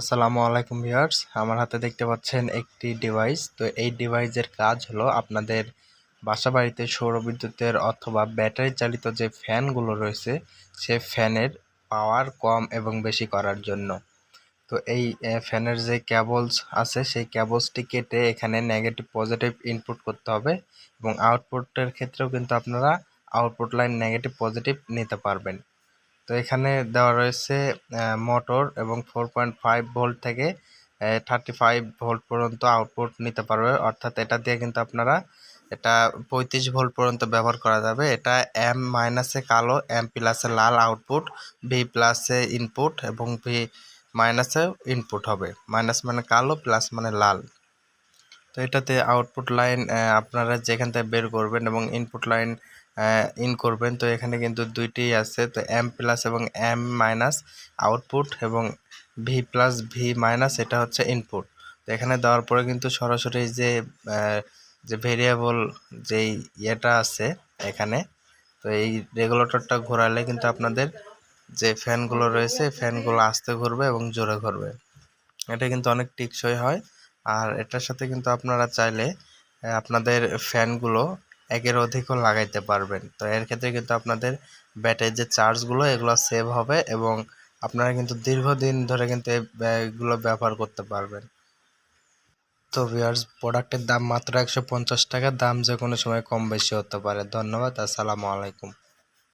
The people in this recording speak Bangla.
আসসালামু আলাইকুম ভিউয়ার্স, আমার হাতে দেখতে পাচ্ছেন একটি ডিভাইস তো এই ডিভাইসের কাজ হলো আপনাদের বাসা বাড়িতে সৌর বিদ্যুতের অথবা ব্যাটারি চালিত যে ফ্যানগুলো রয়েছে, সে ফ্যানের পাওয়ার কম এবং বেশি করার জন্য। তো এই ফ্যানের যে ক্যাবলস আছে, সেই ক্যাবলসটি কেটে এখানে নেগেটিভ পজিটিভ ইনপুট করতে হবে এবং আউটপুটের ক্ষেত্রেও কিন্তু আপনারা আউটপুট লাইন নেগেটিভ পজিটিভ নিতে পারবেন। তো এখানে দেওয়া রয়েছে মোটর এবং ফোর পয়েন্ট ফাইভ ভোল্ট থেকে থার্টি ফাইভ ভোল্ট পর্যন্ত আউটপুট নিতে পারবে। অর্থাৎ এটা দিয়ে কিন্তু আপনারা এটা পঁয়ত্রিশ ভোল্ট পর্যন্ত ব্যবহার করা যাবে। এটা এম মাইনাসে কালো এম প্লাসে লাল আউটপুট ভি প্লাসে ইনপুট এবং ভি মাইনাসে ইনপুট হবে। মাইনাস মানে কালো প্লাস মানে লাল। তো এটাতে আউটপুট লাইন আপনারা যেখান থেকে বের করবেন এবং ইনপুট লাইন ইন করবেন, তো এখানে কিন্তু দুইটি আছে। তো এম প্লাস এবং এম মাইনাস আউটপুট এবং ভি প্লাস ভি মাইনাস এটা হচ্ছে ইনপুট তো এখানে দেওয়ার পরে কিন্তু সরাসরি যে যে ভেরিয়েবল যেই ইয়েটা আছে এখানে, তো এই রেগুলেটরটা ঘোরালে কিন্তু আপনাদের যে ফ্যানগুলো রয়েছে ফ্যানগুলো আস্তে ঘুরবে এবং জোরে ঘুরবে। এটা কিন্তু অনেক টেকসই হয়। আর এটার সাথে কিন্তু আপনারা চাইলে আপনাদের ফ্যানগুলো একের অধিকও লাগাইতে পারবেন। তো এর ক্ষেত্রে কিন্তু আপনাদের ব্যাটারির যে চার্জগুলো, এগুলো সেভ হবে এবং আপনারা কিন্তু দীর্ঘদিন ধরে কিন্তু এগুলো ব্যবহার করতে পারবেন। তো ভিউয়ার্স প্রোডাক্টের দাম মাত্র একশো পঞ্চাশ টাকা, দাম যে কোনো সময় কম বেশি হতে পারে। ধন্যবাদ, আসসালামু আলাইকুম।